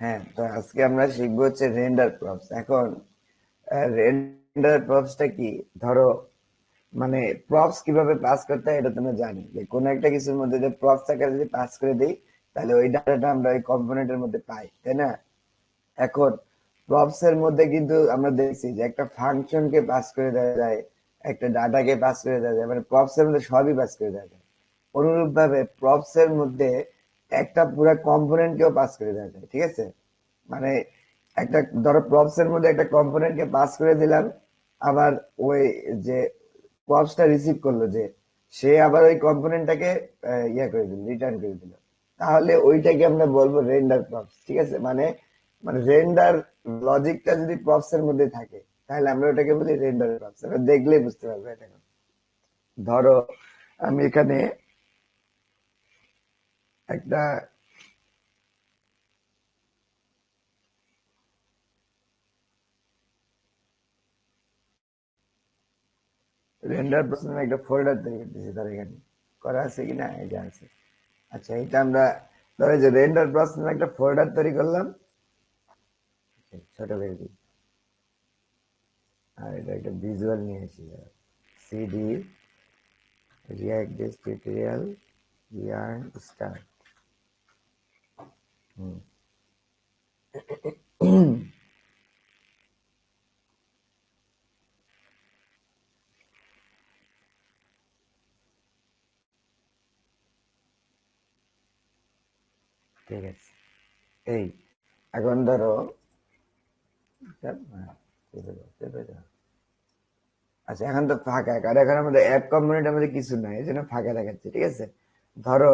হ্যাঁ তো আজকে আমরা শিখব হচ্ছে রেন্ডার প্রপস এখন রেন্ডার প্রপসটা কি? ধরো মানে প্রপস কীভাবে পাস করতে হয় এটা তোমরা জানি। যে কোনো একটা কিছুর মধ্যে যে প্রপস আকারে যদি পাস করে দিই, তাহলে ওই ডাটাটা আমরা ওই কম্পোনেন্টের মধ্যে পাই, তাই না? এখন প্রপস এর মধ্যে কিন্তু আমরা দেখছি যে একটা ফাংশনকে পাস করে দেওয়া যায়, একটা ডাটাকে পাস করে দেওয়া যায় মানে প্রপস এর মধ্যে সবই পাস করে দেওয়া যায়। অনুরূপ ভাবে প্রপস এর মধ্যে একটা পুরো কম্পোনেন্টকেও পাস করে দেওয়া যায় ঠিক আছে? মানে একটা, ধরো প্রপস এর মধ্যে একটা কম্পোনেন্টকে পাস করে দিলাম, আবার ওই যে প্রপসটা রিসিভ করল যে সে আবার ওই কম্পোনেন্টটাকে ইয়ে করে দিল রিটার্ন করে দিল। তাহলে ওইটাকে আমরা বলব রেন্ডার প্রপস ঠিক আছে? মানে মানে রেন্ডার লজিকটা যদি প্রপস এর মধ্যে থাকে, তাহলে আমরা ওটাকে বলি রেন্ডার প্রপস দেখলেই বুঝতে পারবে এটা ধরো, আমি এখানে একটা রেন্ডার প্রসেস একটা ফোল্ডার তৈরি করতেছি তার এখানে করা আছে কিনা এটা আছে আচ্ছা এটা আমরা ধরো যে রেন্ডার প্রসেস একটা ফোল্ডার তৈরি করলাম ছোট করে দিই আর এটা একটা ভিজুয়াল নিয়ে আসি cd React this tutorial yarn start hmm ঠিক আছে। এই, এখন ধরো আচ্ছা এখন তো ফাঁকা, কারণ এখন আমাদের অ্যাপ কম্পোনেন্ট আমাদের কিছু নাই এই জন্য ফাঁকা দেখাচ্ছে, ঠিক আছে? ধরো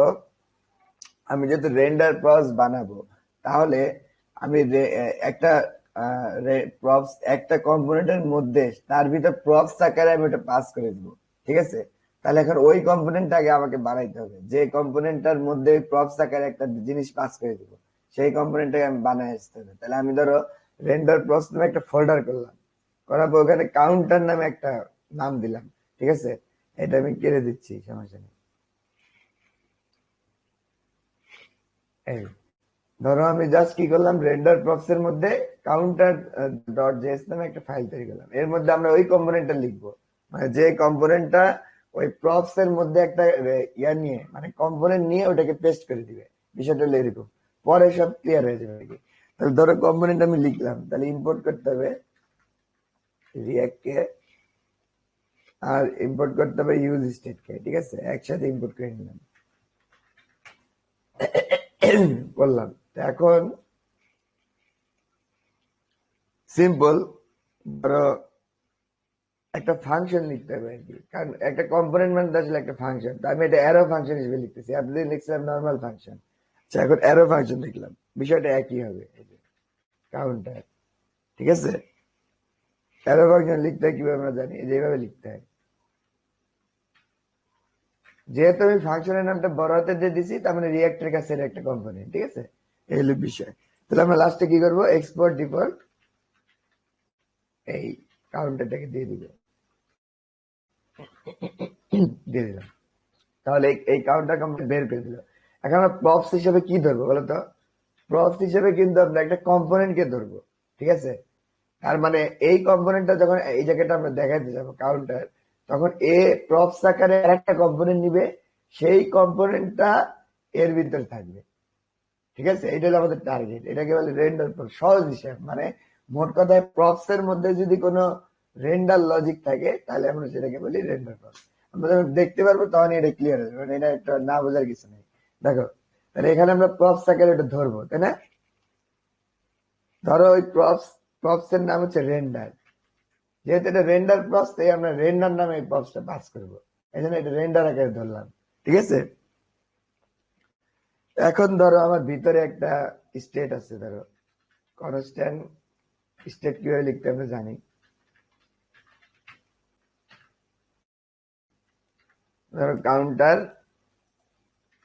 আমি যেহেতু রেন্ডার প্রস বানাবো, তাহলে আমি একটা প্রপস একটা কম্পোনেন্টের মধ্যে তার ভিতর প্রপস আকারে আমি ওটা পাস করে দিব, ঠিক আছে? তাহলে এখন ওই কম্পোনেন্টটাকে আমাকে বানাইতে হবে। যে কম্পোনেন্টটার মধ্যে ওই প্রপস আকারে একটা জিনিস পাস করে দিব, সেই কম্পোনেন্টটাকে আমি বানাই আসতে হবে। তাহলে আমি ধরো রেন্ডার প্রপস নামে একটা ফোল্ডার করলাম, করার পর ওখানে কাউন্টার নামে একটা নাম দিলাম, ঠিক আছে? এটা আমি কেড়ে দিচ্ছি, সমস্যা নেই। এই ধরো আমি জাস্ট কি করলাম রেন্ডার প্রপস এর মধ্যে কাউন্টার ডট জেএস নামে একটা ফাইল তৈরি করলাম। এর মধ্যে আমরা ওই কম্পোনেন্টটা লিখব। মানে যে কম্পোনেন্টটা ওই প্রপস এর মধ্যে একটা ইয়া নিয়ে মানে কম্পোনেন্ট নিয়ে ওটাকে পেস্ট করে দিবে। বিষয়টা হলো পরে সব ক্লিয়ার হয়ে যাবে নাকি তাহলে ধরো কম্পোনেন্ট আমি লিখলাম। তাহলে ইম্পোর্ট করতে হবে রিয়াক্ট কে, আর ইম্পোর্ট করতে হবে ইউজ স্টেট কে, ঠিক আছে? একসাথে ইম্পোর্ট করে নিলাম। করলাম। এখন সিম্পল ধরো একটা ফাংশন লিখতে হবে আর কি। কারণ একটা কম্পোনেন্ট মানে আসলে একটা ফাংশন তো আমি এটা অ্যারো ফাংশন হিসেবে লিখতেছি। আপনি লিখছিলাম নর্মাল ফাংশন আচ্ছা এখন অ্যারো ফাংশন লিখলাম বিষয়টা একই হবে। কাউন্টার ঠিক আছে? অ্যারো ফাংশন লিখতে হয় কীভাবে আমরা জানি? যেভাবে লিখতে হয়। যেহেতু আমি ফাংশনের নামটা বড় হাতে দিয়ে দিছি, তার মানে রিয়াক্টের কাছে একটা কম্পোনেন্ট ঠিক আছে? এই হলো বিষয়। তাহলে আমরা লাস্টে কি করব? এক্সপোর্ট ডিফল্ট এই কাউন্টারটাকে দিয়ে দিব। দিয়ে দিলাম। তাহলে এই কাউন্টার বের করে দিল। এখন আমরা প্রপস হিসেবে কি ধরবো বলতো প্রপস হিসেবে কিন্তু আমরা একটা কম্পোনেন্টকে ধরবো, ঠিক আছে? তার মানে এই কম্পোনেন্টটা যখন এই জায়গাটা আমরা দেখাতে যাব কাউন্টার তখন এ প্রপস আকারে একটা কম্পোনেন্ট নিবে, সেই কম্পোনেন্টটা এর ভিতরে থাকবে। ঠিক আছে? এটা হলো আমাদের টার্গেট এটাকে বলে রেন্ডার সহজ হিসাব। মানে মোট কথায় প্রপস এর মধ্যে যদি কোনো রেন্ডার লজিক থাকে, তাহলে আমরা সেটাকে বলি রেন্ডার প্রপস আমরা যখন দেখতে পারব তখন এটা ক্লিয়ার হবে মানে এটা একটা না বোঝার কিছু নেই। দেখো, তাহলে এখানে আমরা প্রপস আকারে এটা ধরবো, তাই না? ধরো ওই প্রপস প্রপস এর নাম হচ্ছে রেন্ডার যেহেতু এটা রেন্ডার প্রপস তাই আমরা রেন্ডার নামে এই প্রপসটা পাস করব। এই জন্য এটা রেন্ডার আকারে ধরলাম। ঠিক আছে? এখন ধরো আমার ভিতরে একটা স্টেট আছে, ধরো। কনস্ট্যান্ট স্টেট কীভাবে লিখতে আমরা জানি। ধরো কাউন্টার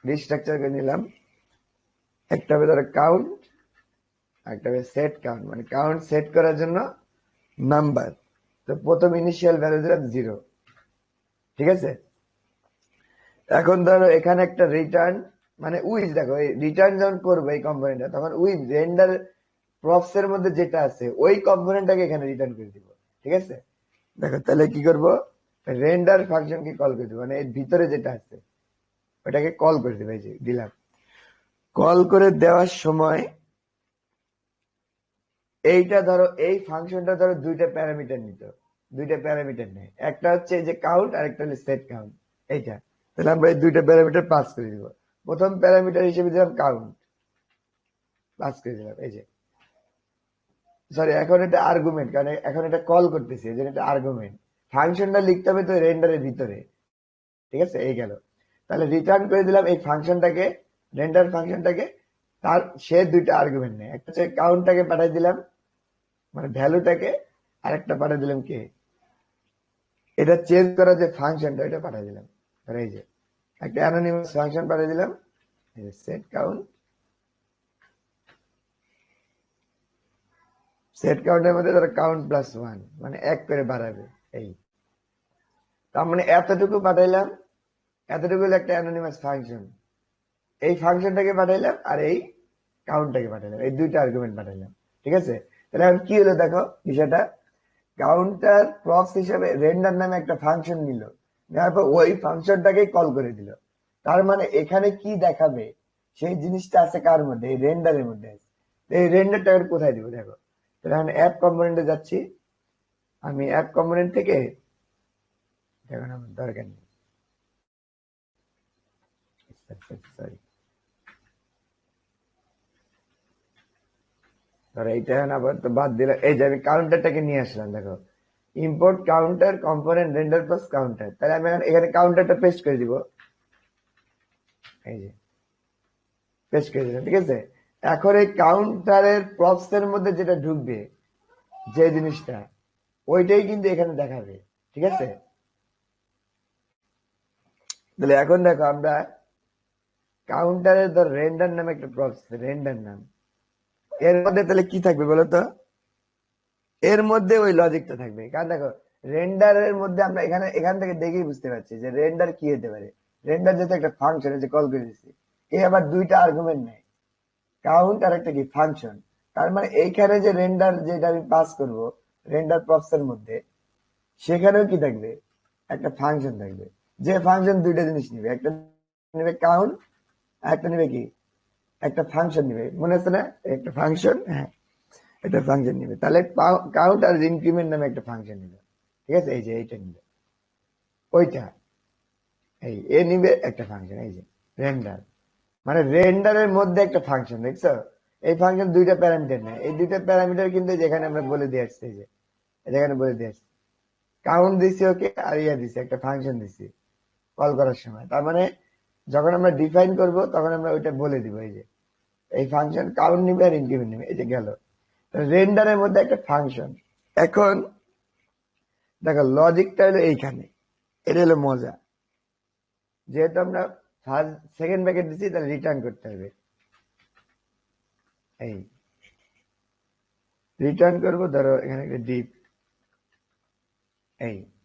রিস্ট্রাকচার করে নিলাম। একটা হবে ধরো কাউন্ট একটা হবে সেট কাউন্ট মানে কাউন্ট সেট করার জন্য নাম্বার তো প্রথম ইনিশিয়াল ভ্যালু দিলাম জিরো ঠিক আছে? এখন ধরো এখানে একটা রিটার্ন মানে উইথ দেখো, এই রিটার্ন যখন করবে এই কম্পোনেন্টটা তখন উইথ রেন্ডার প্রপস এর মধ্যে যেটা আছে, ওই কম্পোনেন্টটাকে এখানে রিটার্ন করে দিব। ঠিক আছে? দেখো, তাহলে কি করব? রেন্ডার ফাংশনকে কল করে দিব। মানে এর ভিতরে যেটা আছে, ওটাকে কল করে দিব, এই যে দিলাম। কল করে দেওয়ার সময় এইটা ধরো, এই ফাংশনটা ধরো দুইটা প্যারামিটার নিত দুইটা প্যারামিটার নেই। একটা হচ্ছে যে কাউন্ট আর একটা হলো সেট কাউন্ট এইটা। তাহলে আমরা এই দুইটা প্যারামিটার পাস করে দিব। প্রথম প্যারামিটার হিসেবে দিলাম কাউন্ট পাস করে দিলাম, এই যে। সরি এখন এটা আর্গুমেন্ট কারণ এখন এটা কল করতেছি, এই এটা আর্গুমেন্ট ফাংশনটা লিখতে হবে তো রেন্ডারের ভিতরে। ঠিক আছে? এই গেল। তাহলে রিটার্ন করে দিলাম এই ফাংশনটাকে রেন্ডার ফাংশনটাকে তার, সে দুইটা আর্গুমেন্ট নেই একটা হচ্ছে কাউন্টটাকে পাঠিয়ে দিলাম মানে ভ্যালুটাকে আর একটা পাঠিয়ে দিলাম কে? এটা চেঞ্জ করা যে ফাংশনটা এটা পাঠিয়ে দিলাম। এই যে, একটা অ্যানোনিমাস ফাংশন পাঠিয়ে দিলাম। সেট কাউন্ট সেট কাউন্টের মধ্যে ধরো কাউন্ট প্লাস ওয়ান মানে এক করে বাড়াবে, এই। তার মানে এতটুকু পাঠাইলাম, এতটুকু একটা অ্যানোনিমাস ফাংশন এই ফাংশনটাকে পাঠাইলাম আর এই কাউন্টটাকে পাঠাইলাম। এই দুইটা আর্গুমেন্ট পাঠাইলাম। ঠিক আছে? তাহলে এখন কি হলো দেখো? বিষয়টা কাউন্টার প্রক্স হিসেবে রেন্ডার নামে একটা ফাংশন নিল। নেওয়ার পর ওই ফাংশনটাকে কল করে দিল। তার মানে এখানে কি দেখাবে? সেই জিনিসটা আছে কার মধ্যে? এই রেন্ডারের মধ্যে আছে। এই রেন্ডারটা কোথায় দিব দেখো? তাহলে এখন অ্যাপ কম্পোনেন্টে যাচ্ছি। আমি অ্যাপ কম্পোনেন্ট থেকে এখন আমার দরকার নেই। সরি ধরো এইটা আবার তো বাদ দিলাম এই যে আমি কাউন্টারটাকে নিয়ে আসলাম, দেখো। Import counter component render plus counter তাহলে আমি এখানে কাউন্টারটা পেস্ট করে দিব। এই যে পেস্ট করে দিলাম, ঠিক আছে? এখন এই কাউন্টারের প্রপস এর মধ্যে যেটা ঢুকবে, যে জিনিসটা, ওইটাই কিন্তু এখানে দেখাবে, ঠিক আছে? তাহলে এখন দেখো, আমরা কাউন্টারের ধর রেন্ডার নামে একটা প্রপস রেন্ডার নাম। এর মধ্যে তাহলে কি থাকবে বলো তো? এর মধ্যে ওই লজিকটা থাকবে। কারণ দেখো রেন্ডারের মধ্যে আমরা এখানে, এখান থেকে দেখেই বুঝতে পারছি যে রেন্ডার কি হতে পারে। রেন্ডার যেহেতু একটা ফাংশন যে কল করে দিচ্ছি এ আবার দুইটা আর্গুমেন্ট নেই কাউন্ট আর একটা কি? ফাংশন তার মানে এইখানে যে রেন্ডার যেটা আমি পাস করব রেন্ডার প্রপস এর মধ্যে, সেখানেও কি থাকবে? একটা ফাংশন থাকবে। যে ফাংশন দুইটা জিনিস নিবে, একটা নিবে কাউন্ট একটা নিবে কি? একটা ফাংশন নিবে। মনে আছে না? একটা ফাংশন হ্যাঁ। একটা ফাংশন নিবে। তাহলে কাউন্ট আর ইনক্রিমেন্ট নামে একটা ফাংশন নিবে। ঠিক আছে? এই যে এইটা নিবে। ওইটা। এই, এ নিবে একটা ফাংশন এই যে। রেন্ডার মানে রেন্ডারের মধ্যে একটা ফাংশন দেখছ? এই ফাংশন দুইটা প্যারামিটার নেয়। এই দুইটা প্যারামিটার কিন্তু যেখানে আমরা বলে দিয়ে আসছি যে। যেখানে বলে দিয়ে আসছি। কাউন্ট দিছি, ওকে, আর ইয়া দিছি, একটা ফাংশন দিছি। কল করার সময়। তার মানে যখন আমরা ডিফাইন করব, তখন আমরা ওইটা বলে দিব, এই যে, এই ফাংশন কাউন্ট নিবে আর ইনক্রিমেন্ট নিবে, এই যে গেল। রেন্ডারের মধ্যে একটা ফাংশন এখন, দেখো লজিকটা হলো এইখানে। এটা হলো মজা। যেহেতু আমরা ফার্স্ট সেকেন্ড প্যাকেট দিচ্ছি তাহলে রিটার্ন করতে হবে। এই। রিটার্ন করব, ধরো, এখানে একটা ডিপ এই।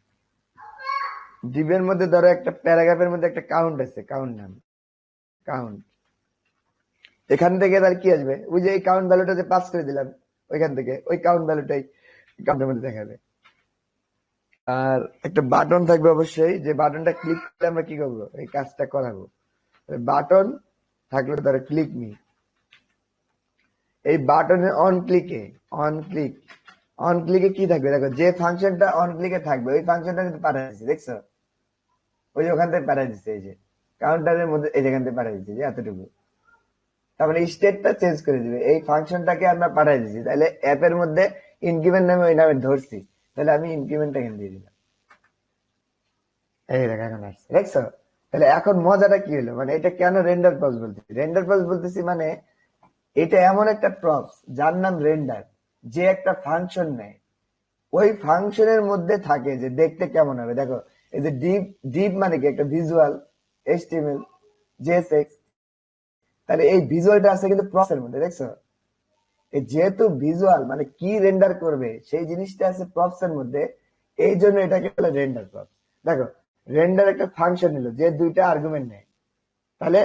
ডিপের মধ্যে ধরো একটা প্যারাগ্রাফের মধ্যে একটা কাউন্ট আছে কাউন্ট নাম কাউন্ট এখান থেকে তার কি আসবে? ওই যে এই কাউন্ট ভ্যালুটা যে পাস করে দিলাম, ওইখান থেকে, ওই কাউন্ট ভ্যালুটাই কাউন্টের মধ্যে দেখাবে। আর একটা বাটন থাকবে অবশ্যই, যে বাটনটা ক্লিক করলে আমরা কি করব? এই কাজটা করাবো। বাটন থাকলে ধরো ক্লিক মি এই বাটনে অন ক্লিকে অন ক্লিক অন ক্লিকে কি থাকবে? দেখো, যে ফাংশনটা অন ক্লিকে থাকবে, ওই ফাংশনটা কিন্তু পাঠিয়ে দিচ্ছে দেখছ? ওই ওখান থেকে পাঠিয়ে দিচ্ছে এই যে কাউন্টারের মধ্যে, এই যেখান থেকে পাঠিয়ে দিচ্ছে যে এতটুকু। তার মানে স্টেটটা চেঞ্জ করে দিবে। এই ফাংশনটাকে আমরা পাঠিয়ে দিচ্ছি তাহলে অ্যাপের মধ্যে ইনক্রিমেন্ট নামে ওই নামে ধরছি। তাহলে আমি ইনক্রিমেন্টটা এখানে দিয়ে দিলাম। এই দেখো, এখন আসছে। দেখছ? তাহলে এখন মজাটা কি হলো? মানে এটা কেন রেন্ডার প্রপস বলতেছি? রেন্ডার প্রপস বলতেছি মানে এটা এমন একটা প্রপস যার নাম রেন্ডার যে একটা ফাংশন নেয়। ওই ফাংশনের মধ্যে থাকে যে দেখতে কেমন হবে। দেখো এই যে ডিপ ডিপ মানে কি? একটা ভিজুয়াল এইচটিএমএল জেএসএক্স তাহলে এই ভিজুয়ালটা আছে কিন্তু প্রসেসের মধ্যে, দেখছ? যেহেতু ভিজুয়াল মানে কি রেন্ডার করবে, সেই জিনিসটা আছে প্রপস এর মধ্যে, এই জন্য এটাকে বলে রেন্ডার প্রপস দেখো রেন্ডার একটা ফাংশন নিল, যে দুইটা আর্গুমেন্ট নেয়। তাহলে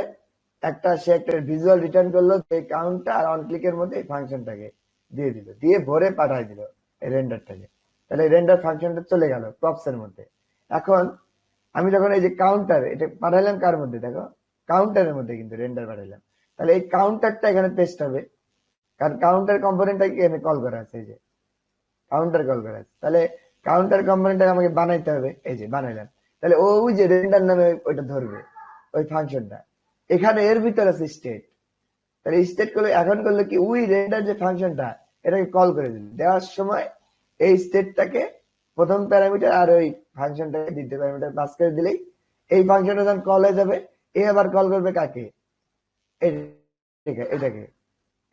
একটা সে একটা ভিজুয়াল রিটার্ন করল এই কাউন্টটা আর অন ক্লিকের মধ্যে এই ফাংশনটাকে দিয়ে দিল, দিয়ে ভরে পাঠায় দিল এই রেন্ডারটাকে তাহলে রেন্ডার ফাংশনটা চলে গেল প্রপস এর মধ্যে। এখন আমি যখন এই যে কাউন্টার এটা পাঠাইলাম কার মধ্যে? দেখো কাউন্টারের মধ্যে কিন্তু রেন্ডার পাঠাইলাম তাহলে এই কাউন্টারটা এখানে পেস্ট হবে। কারণ কাউন্টার কম্পোনেন্টটা এখানে কল করা আছে, এই যে। কাউন্টার কল করা আছে। তাহলে কাউন্টার কম্পোনেন্টটা আমাকে বানাইতে হবে। এই যে, বানাইলাম। তাহলে ওই যে রেন্ডার নামে ওইটা ধরবে, ওই ফাংশনটা এখানে এর ভিতরে আছে স্টেট তাহলে স্টেট করলে, এখন করলে কি ওই রেন্ডার যে ফাংশনটা এটাকে কল করে দিল। দেওয়ার সময় এই স্টেটটাকে প্রথম প্যারামিটার আর ওই ফাংশনটাকে দ্বিতীয় প্যারামিটার পাস করে দিলেই এই ফাংশনটা যখন কল হয়ে যাবে, এ আবার কল করবে কাকে? এটাকে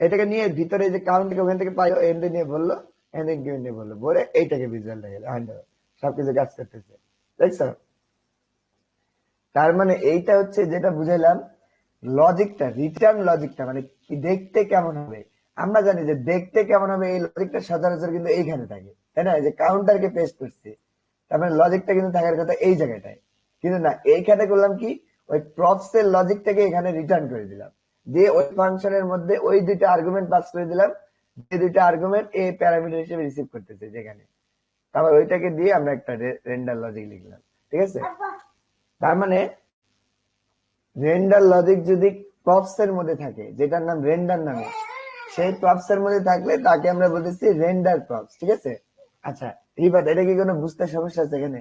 এটাকে নিয়ে ভিতরে যে কাউন্টকে ওখান থেকে পাইলো এনতে নিয়ে বলল এনতে নিয়ে বলল। বলে এইটাকে ভিজুয়াল দেখে সবকিছু কাজ করতেছে। দেখছ? তার মানে এইটা হচ্ছে যেটা বুঝাইলাম লজিকটা রিটার্ন লজিকটা মানে দেখতে কেমন হবে? আমরা জানি যে দেখতে কেমন হবে এই লজিকটা সচরাচর কিন্তু এইখানে থাকে তাই না? যে কাউন্টারকে পেস্ট করছে তার মানে লজিকটা কিন্তু থাকার কথা এই জায়গাটায়। কিন্তু না এইখানে করলাম কি? ওই প্রপস এর লজিকটাকে এখানে রিটার্ন করে দিলাম। দিয়ে ওই ফাংশনের মধ্যে ওই দুইটা আর্গুমেন্ট পাস করে দিলাম যে দুইটা আর্গুমেন্ট এই প্যারামিটার হিসেবে রিসিভ করতেছে যেখানে। তারপর ওইটাকে দিয়ে আমরা একটা রেন্ডার লজিক লিখলাম ঠিক আছে? তার মানে রেন্ডার লজিক যদি প্রপস এর মধ্যে থাকে যেটার নাম রেন্ডার নামে সেই প্রপস এর মধ্যে থাকলে তাকে আমরা বলতেছি রেন্ডার প্রপস ঠিক আছে? আচ্ছা এইবার এটা কি কোনো বুঝতে সমস্যা আছে এখানে?